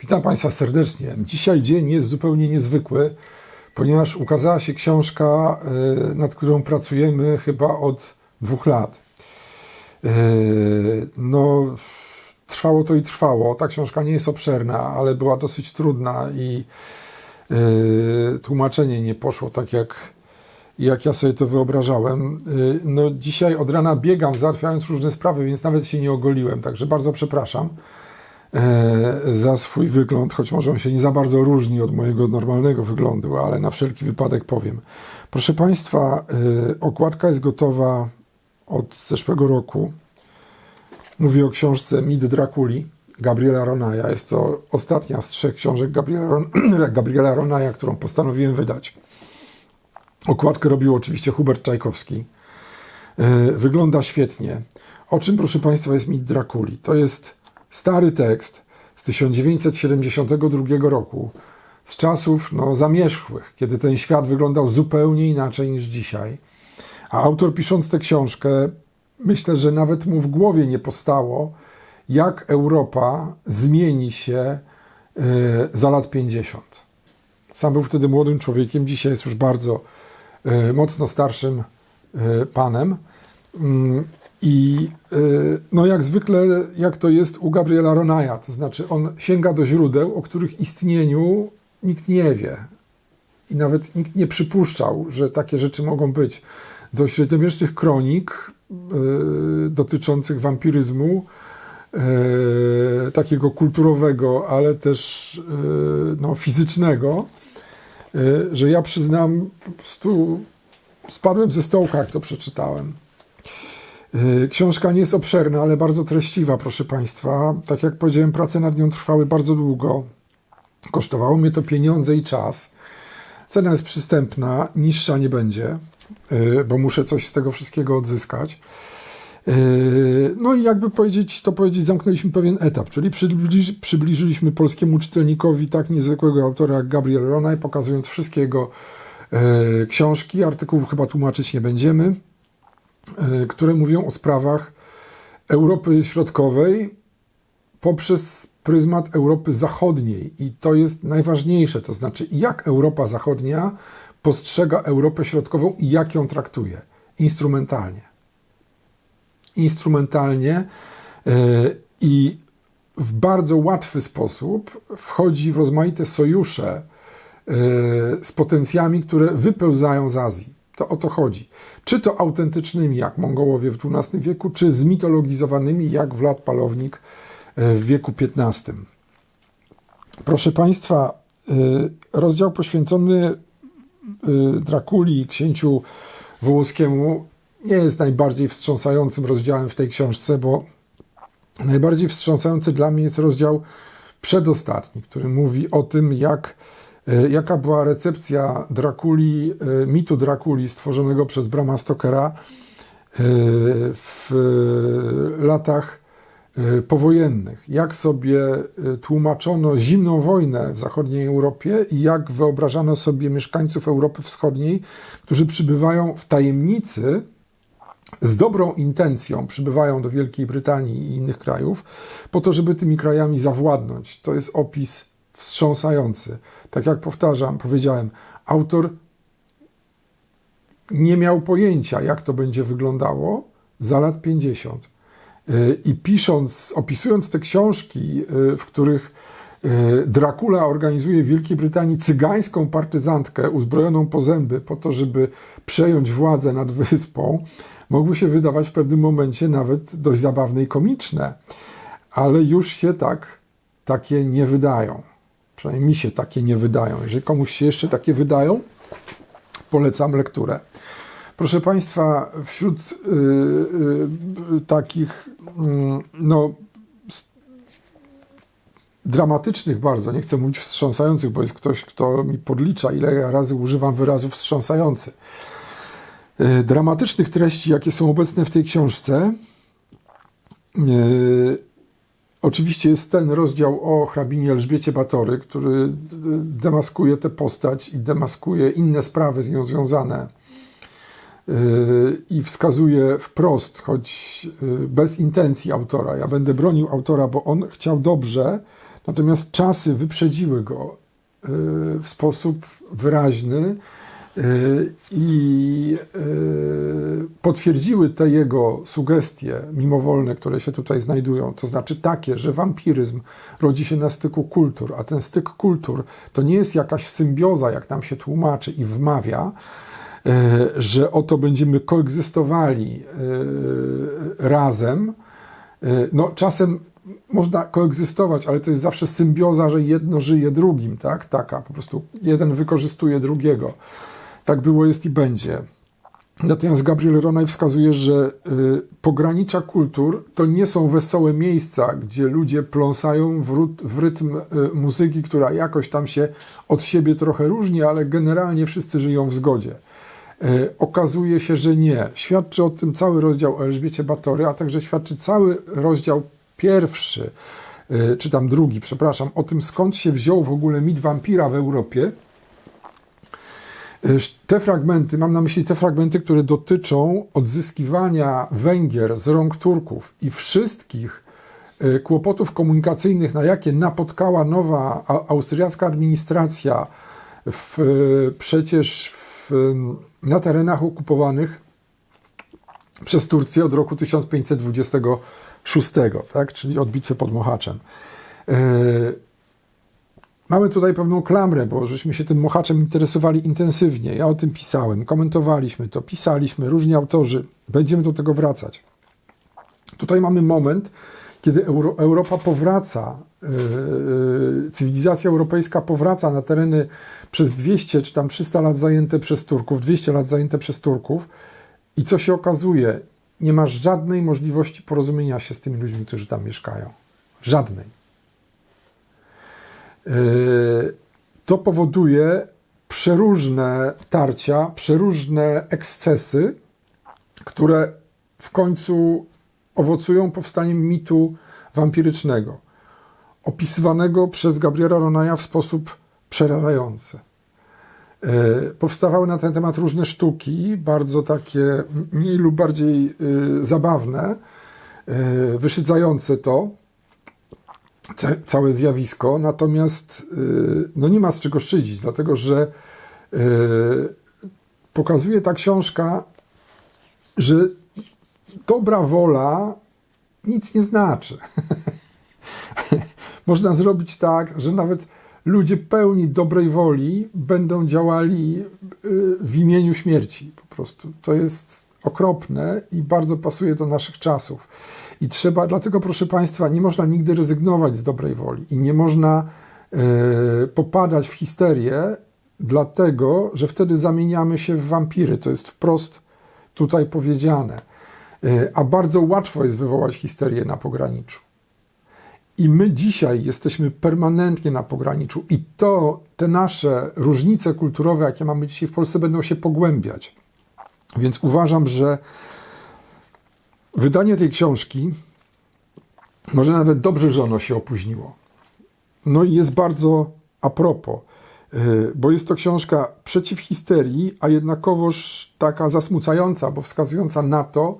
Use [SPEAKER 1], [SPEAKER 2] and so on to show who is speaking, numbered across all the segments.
[SPEAKER 1] Witam Państwa serdecznie. Dzisiaj dzień jest zupełnie niezwykły, ponieważ ukazała się książka, e, nad którą pracujemy chyba od dwóch lat. E, No, trwało to i trwało. Ta książka nie jest obszerna, ale była dosyć trudna i e, tłumaczenie nie poszło tak, jak, jak ja sobie to wyobrażałem. No, dzisiaj od rana biegam, załatwiając różne sprawy, więc nawet się nie ogoliłem, także bardzo przepraszam za swój wygląd, choć może on się nie za bardzo różni od mojego normalnego wyglądu, ale na wszelki wypadek powiem. Proszę Państwa, e, okładka jest gotowa od zeszłego roku. Mówię o książce Mit Drakuli Gabriela Ronaja. Jest to ostatnia z trzech książek Gabriela, Gabriela Ronaja, którą postanowiłem wydać. Okładkę robił oczywiście Hubert Czajkowski. E, Wygląda świetnie. O czym, proszę Państwa, jest mit Drakuli? To jest stary tekst z 1972 roku, z czasów no, zamierzchłych, kiedy ten świat wyglądał zupełnie inaczej niż dzisiaj. A autor pisząc tę książkę, myślę, że nawet mu w głowie nie postało, jak Europa zmieni się y, za lat 50. Sam był wtedy młodym człowiekiem, dzisiaj jest już bardzo y, mocno starszym y, panem. I y, no jak zwykle, jak to jest u Gabriela Ronaja, to znaczy on sięga do źródeł, o których istnieniu nikt nie wie. I nawet nikt nie przypuszczał, że takie rzeczy mogą być. Do średniowiecznych kronik y, dotyczących wampiryzmu, y, takiego kulturowego, ale też no, fizycznego, że ja przyznam, po spadłem ze stołka, jak to przeczytałem. Y, Książka nie jest obszerna, ale bardzo treściwa, proszę Państwa. Tak jak powiedziałem, prace nad nią trwały bardzo długo. Kosztowało mnie to pieniądze i czas. Cena jest przystępna, niższa nie będzie, y, bo muszę coś z tego wszystkiego odzyskać. Y, No i jakby powiedzieć, to powiedzieć, zamknęliśmy pewien etap, czyli przybliży, przybliżyliśmy polskiemu czytelnikowi tak niezwykłego autora jak Gabriel Ronay, pokazując wszystkie jego y, książki. Artykułów chyba tłumaczyć nie będziemy które mówią o sprawach Europy Środkowej poprzez pryzmat Europy Zachodniej. I to jest najważniejsze, to znaczy jak Europa Zachodnia postrzega Europę Środkową i jak ją traktuje. Instrumentalnie. Instrumentalnie y, i w bardzo łatwy sposób wchodzi w rozmaite sojusze y, z potencjami, które wypełzają z Azji. To o to chodzi. Czy to autentycznymi, jak Mongołowie w XII wieku, czy zmitologizowanymi, jak Wlad Palownik y, w wieku XV. Proszę Państwa, y, rozdział poświęcony y, Drakuli i księciu Wołoskiemu nie jest najbardziej wstrząsającym rozdziałem w tej książce, bo najbardziej wstrząsający dla mnie jest rozdział przedostatni, który mówi o tym, jak, e, jaka była recepcja Drakuli, e, mitu Drakuli stworzonego przez Brama Stokera e, w latach e, powojennych. Jak sobie e, tłumaczono zimną wojnę w zachodniej Europie i jak wyobrażano sobie mieszkańców Europy Wschodniej, którzy przybywają w tajemnicy z dobrą intencją przybywają do Wielkiej Brytanii i innych krajów, po to, żeby tymi krajami zawładnąć. To jest opis wstrząsający. Tak jak powtarzam, powiedziałem, autor nie miał pojęcia, jak to będzie wyglądało za lat 50. Yy, I pisząc, opisując te książki, yy, w których yy, Dracula organizuje w Wielkiej Brytanii cygańską partyzantkę uzbrojoną po zęby po to, żeby przejąć władzę nad wyspą, mogły się wydawać w pewnym momencie nawet dość zabawne i komiczne, ale już się tak takie nie wydają. Przynajmniej mi się takie nie wydają. Jeżeli komuś się jeszcze takie wydają, polecam lekturę. Proszę Państwa, wśród y, y, takich mm, no, dramatycznych bardzo, nie chcę mówić wstrząsających, bo jest ktoś, kto mi podlicza, ile ja razy używam wyrazu wstrząsający. Y, dramatycznych treści, jakie są obecne w tej książce, Oczywiście jest ten rozdział o hrabinie Elżbiecie Batory, który demaskuje tę postać i demaskuje inne sprawy z nią związane yy, i wskazuje wprost, choć yy, bez intencji autora. Ja będę bronił autora, bo on chciał dobrze, Natomiast czasy wyprzedziły go y, w sposób wyraźny y, i y, potwierdziły te jego sugestie mimowolne, które się tutaj znajdują, to znaczy takie, że wampiryzm rodzi się na styku kultur, a ten styk kultur to nie jest jakaś symbioza, jak nam się tłumaczy i wmawia, e, że oto będziemy koegzystowali e, razem. E, No, czasem można koegzystować, ale to jest zawsze symbioza, że jedno żyje drugim, tak? Taka, po prostu jeden wykorzystuje drugiego. Tak było, jest i będzie. Natomiast Gabriel Ronay wskazuje, że y, pogranicza kultur to nie są wesołe miejsca, gdzie ludzie pląsają w, rut- w rytm y, muzyki, która jakoś tam się od siebie trochę różni, ale generalnie wszyscy żyją w zgodzie. Y, okazuje się, że nie. Świadczy o tym cały rozdział o Elżbiecie Batory, a także świadczy cały rozdział pierwszy, y, czy tam drugi, przepraszam, o tym skąd się wziął w ogóle mit wampira w Europie. Te fragmenty, mam na myśli te fragmenty, które dotyczą odzyskiwania Węgier z rąk Turków i wszystkich e, kłopotów komunikacyjnych, na jakie napotkała nowa austriacka administracja w, e, przecież w, na terenach okupowanych przez Turcję od roku 1526, tak? czyli od bitwy pod Mohaczem. Mamy tutaj pewną klamrę, bo żeśmy się tym Mohaczem interesowali intensywnie. Ja o tym pisałem, komentowaliśmy to, pisaliśmy, różni autorzy. Będziemy do tego wracać. Tutaj mamy moment, kiedy Euro, Europa powraca, yy, cywilizacja europejska powraca na tereny przez 200 czy tam 300 lat zajęte przez Turków, 200 lat zajęte przez Turków. I co się okazuje? Nie ma żadnej możliwości porozumienia się z tymi ludźmi, którzy tam mieszkają. Żadnej. Yy, to powoduje przeróżne tarcia, przeróżne ekscesy, które w końcu owocują powstaniem mitu wampirycznego, opisywanego przez Gabriela Ronaya w sposób przerażający. Yy, Powstawały na ten temat różne sztuki, bardzo takie mniej lub bardziej yy, zabawne, wyszydzające to całe zjawisko, natomiast y, no nie ma z czego szydzić, dlatego że y, pokazuje ta książka, że dobra wola nic nie znaczy. Można zrobić tak, że nawet ludzie pełni dobrej woli będą działali y, w imieniu śmierci. Po prostu to jest okropne i bardzo pasuje do naszych czasów. I trzeba, dlatego proszę Państwa, nie można nigdy rezygnować z dobrej woli i nie można e, popadać w histerię, dlatego że wtedy zamieniamy się w wampiry. To jest wprost tutaj powiedziane. E, a bardzo łatwo jest wywołać histerię na pograniczu. I my dzisiaj jesteśmy permanentnie na pograniczu, i to te nasze różnice kulturowe, jakie mamy dzisiaj w Polsce, będą się pogłębiać. Więc uważam, że wydanie tej książki może nawet dobrze, że ono się opóźniło. No i jest bardzo a propos, yy, bo jest to książka przeciw histerii, a jednakowoż taka zasmucająca, bo wskazująca na to,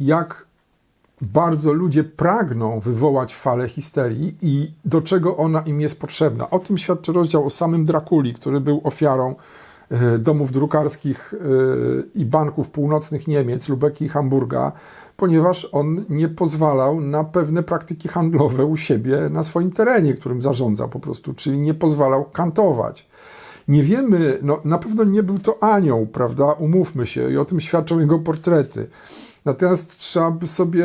[SPEAKER 1] jak bardzo ludzie pragną wywołać falę histerii i do czego ona im jest potrzebna. O tym świadczy rozdział o samym Drakuli, który był ofiarą domów drukarskich e, i banków północnych Niemiec, Lubeki i Hamburga, ponieważ on nie pozwalał na pewne praktyki handlowe u siebie na swoim terenie, którym zarządzał po prostu, czyli nie pozwalał kantować. Nie wiemy, no na pewno nie był to anioł, prawda? Umówmy się, i o tym świadczą jego portrety. Natomiast trzeba by sobie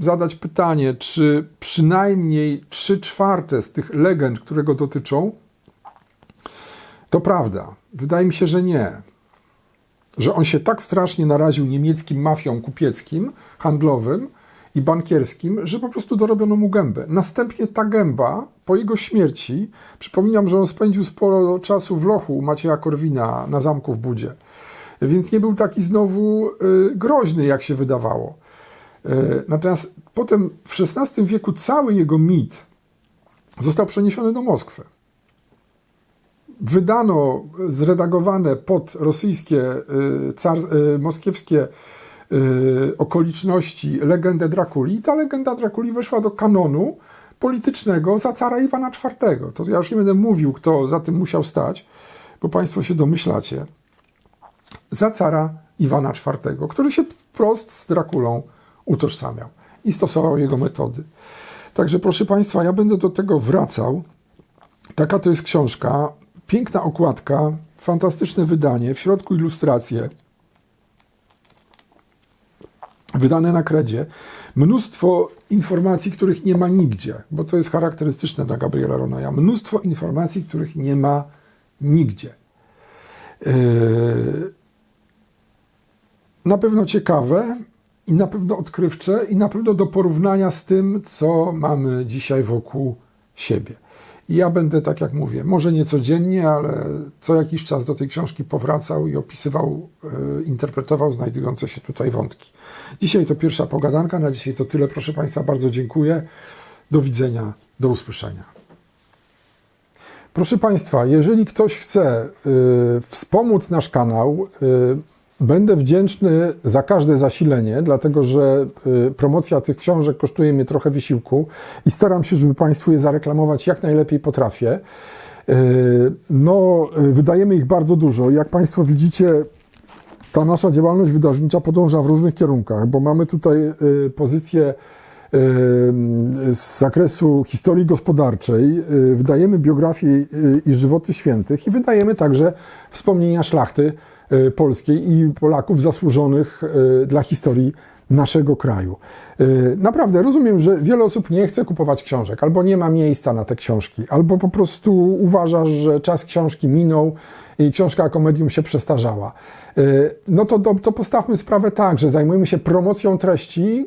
[SPEAKER 1] zadać pytanie, czy przynajmniej trzy czwarte z tych legend, które go dotyczą, to prawda. Wydaje mi się, że nie. Że on się tak strasznie naraził niemieckim mafiom kupieckim, handlowym i bankierskim, że po prostu dorobiono mu gębę. Następnie ta gęba, po jego śmierci, przypominam, że on spędził sporo czasu w lochu Macieja Korwina na zamku w Budzie więc nie był taki znowu y, groźny, jak się wydawało. Y, Natomiast potem w XVI wieku cały jego mit został przeniesiony do Moskwy. Wydano zredagowane pod rosyjskie, y, car, y, moskiewskie y, okoliczności legendę Drakuli. I ta legenda Drakuli weszła do kanonu politycznego za cara Iwana IV. To ja już nie będę mówił, kto za tym musiał stać, bo Państwo się domyślacie. Za cara Iwana IV, który się wprost z Drakulą utożsamiał i stosował jego metody. Także proszę Państwa, ja będę do tego wracał. Taka to jest książka, piękna okładka, fantastyczne wydanie, w środku ilustracje, wydane na kredzie. Mnóstwo informacji, których nie ma nigdzie, bo to jest charakterystyczne dla Gabriela Ronaja. Mnóstwo informacji, których nie ma nigdzie. Yy, Na pewno ciekawe i na pewno odkrywcze i na pewno do porównania z tym, co mamy dzisiaj wokół siebie. I ja będę, tak jak mówię, może nie codziennie, ale co jakiś czas do tej książki powracał i opisywał, e, interpretował znajdujące się tutaj wątki. Dzisiaj to pierwsza pogadanka, na dzisiaj to tyle. Proszę Państwa, bardzo dziękuję. Do widzenia, do usłyszenia. Proszę Państwa, jeżeli ktoś chce y, wspomóc nasz kanał, y, będę wdzięczny za każde zasilenie, dlatego że y, promocja tych książek kosztuje mnie trochę wysiłku i staram się, żeby Państwu je zareklamować jak najlepiej potrafię. Y, no, y, wydajemy ich bardzo dużo. Jak Państwo widzicie, ta nasza działalność wydawnicza podąża w różnych kierunkach, bo mamy tutaj pozycję z zakresu historii gospodarczej, wydajemy biografie i żywoty świętych i wydajemy także wspomnienia szlachty polskiej i Polaków zasłużonych y, dla historii naszego kraju. Y, Naprawdę rozumiem, że wiele osób nie chce kupować książek, albo nie ma miejsca na te książki, albo po prostu uważa, że czas książki minął i książka jako medium się przestarzała. No to, to, postawmy sprawę tak, że zajmujemy się promocją treści,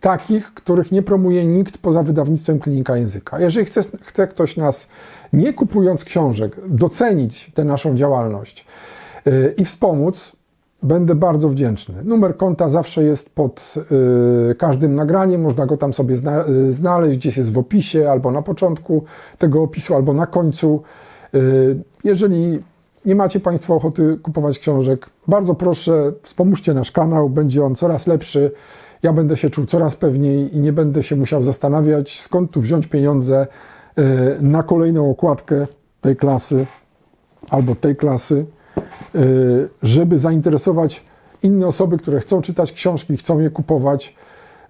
[SPEAKER 1] takich, których nie promuje nikt poza wydawnictwem Klinika Języka. Jeżeli chce, chce ktoś nas, nie kupując książek, docenić tę naszą działalność i wspomóc, będę bardzo wdzięczny. Numer konta zawsze jest pod yy, każdym nagraniem, można go tam sobie yy, znaleźć, gdzieś jest w opisie, albo na początku tego opisu, albo na końcu. Jeżeli nie macie Państwo ochoty kupować książek, bardzo proszę, wspomóżcie nasz kanał, będzie on coraz lepszy. Ja będę się czuł coraz pewniej i nie będę się musiał zastanawiać, skąd tu wziąć pieniądze na kolejną okładkę tej klasy albo tej klasy, żeby zainteresować inne osoby, które chcą czytać książki, chcą je kupować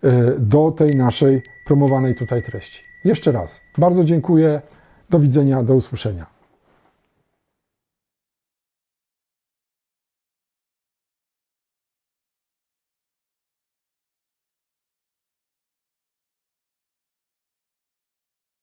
[SPEAKER 1] e, do tej naszej promowanej tutaj treści. Jeszcze raz bardzo dziękuję. Do widzenia, do usłyszenia.